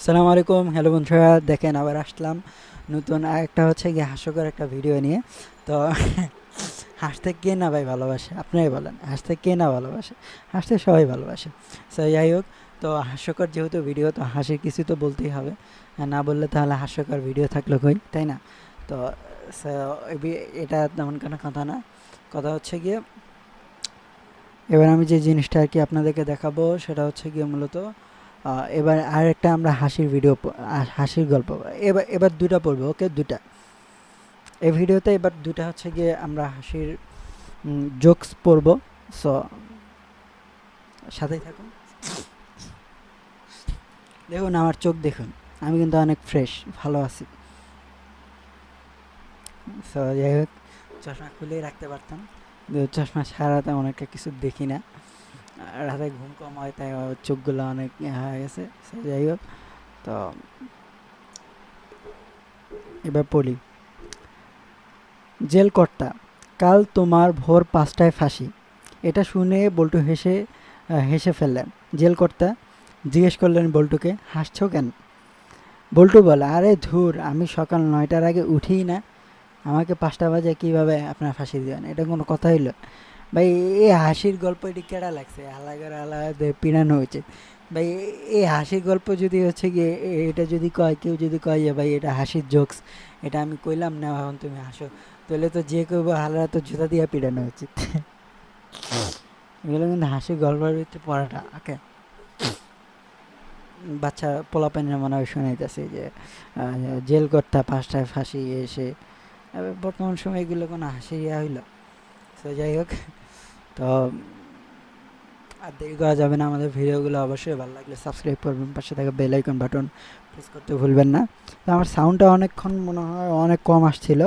আসসালামু আলাইকুম। হ্যালো বন্ধুরা, দেখেন আবার আসলাম নতুন একটা হচ্ছে গিয়ে হাস্যকর একটা ভিডিও নিয়ে। তো হাসতে কে না ভাই ভালোবাসে? আপনারাই বলেন, হাসতে কে না ভালোবাসে? হাসতে সবাই ভালোবাসে। সো যাই হোক, তো হাস্যকর যেহেতু ভিডিও, তো হাসির কিছু তো বলতেই হবে। না বললে তাহলে হাস্যকর ভিডিও থাকল কই, তাই না? তো এটা তেমন কোনো কথা না। কথা হচ্ছে গিয়ে, এবার আমি যে জিনিসটা আর কি আপনাদেরকে দেখাবো, সেটা হচ্ছে গিয়ে মূলত এবার আর একটা আমরা হাসির ভিডিও হাসির গল্প। এবার এবার দুটা পড়ব, ওকে? দুটা। এই ভিডিওতে এবার দুটা হচ্ছে গিয়ে আমরা হাসির জোকস পড়ব। সো সাথেই থাকুন। দেখুন, আমার চোখ দেখুন। আমি কিন্তু অনেক ফ্রেশ ভালো আছি। সো যাই হোক, চশমা খুলেই রাখতে পারতাম। চশমা ছাড়া তেমন একটা কিছু দেখি না। রাতে ঘুম কম হয়, তাই চোখগুলো অনেক হয়ে গেছে যাই হোক। তো এবার পড়ি। জেল কর্তা কাল তোমার ভোর পাঁচটায় ফাঁসি। এটা শুনে বল্টু হেসে হেসে ফেললেন। জেল কর্তা জিজ্ঞেস করলেন বল্টুকে, হাসছো কেন? বল্টু বলে, আরে ধুর, আমি সকাল নয়টার আগে উঠিই না। আমাকে পাঁচটা বাজে কীভাবে আপনার ফাঁসি দেবেন? এটা কোনো কথা হইল? ভাই এই হাসির গল্প এটি কেডা লাগছে? আলাদার আলাদা পিড়ানো হয়েছে। ভাই এই হাসির গল্প যদি হচ্ছে গিয়ে এটা যদি কয়, কেউ যদি কয় যে, ভাই, এটা হাসির জোকস এটা আমি কইলাম না, এখন তুমি হাসো। তাহলে তো যে কেউ হালারা তো জুতা দিয়ে পিড়ানো উচিত। এগুলো কিন্তু হাসির গল্পের ভিতরে পড়াটা, ওকে? বাচ্চা পোলাপানের মনে হয় শোনাইতেছে যে জেল কর্তা, পাঁচটায় ফাঁসি এসে বর্তমান সময় এগুলো কোনো হাসি ইয়া হইল? তো যাই হোক, তো আর দেরি করা যাবে না আমাদের ভিডিওগুলো অবশ্যই ভালো লাগলে সাবস্ক্রাইব করবেন, পাশে থাকা বেল আইকন বাটন প্রেস করতে ভুলবেন না। তো আমার সাউন্ডটা অনেকক্ষণ মনে হয় অনেক কম আসছিল।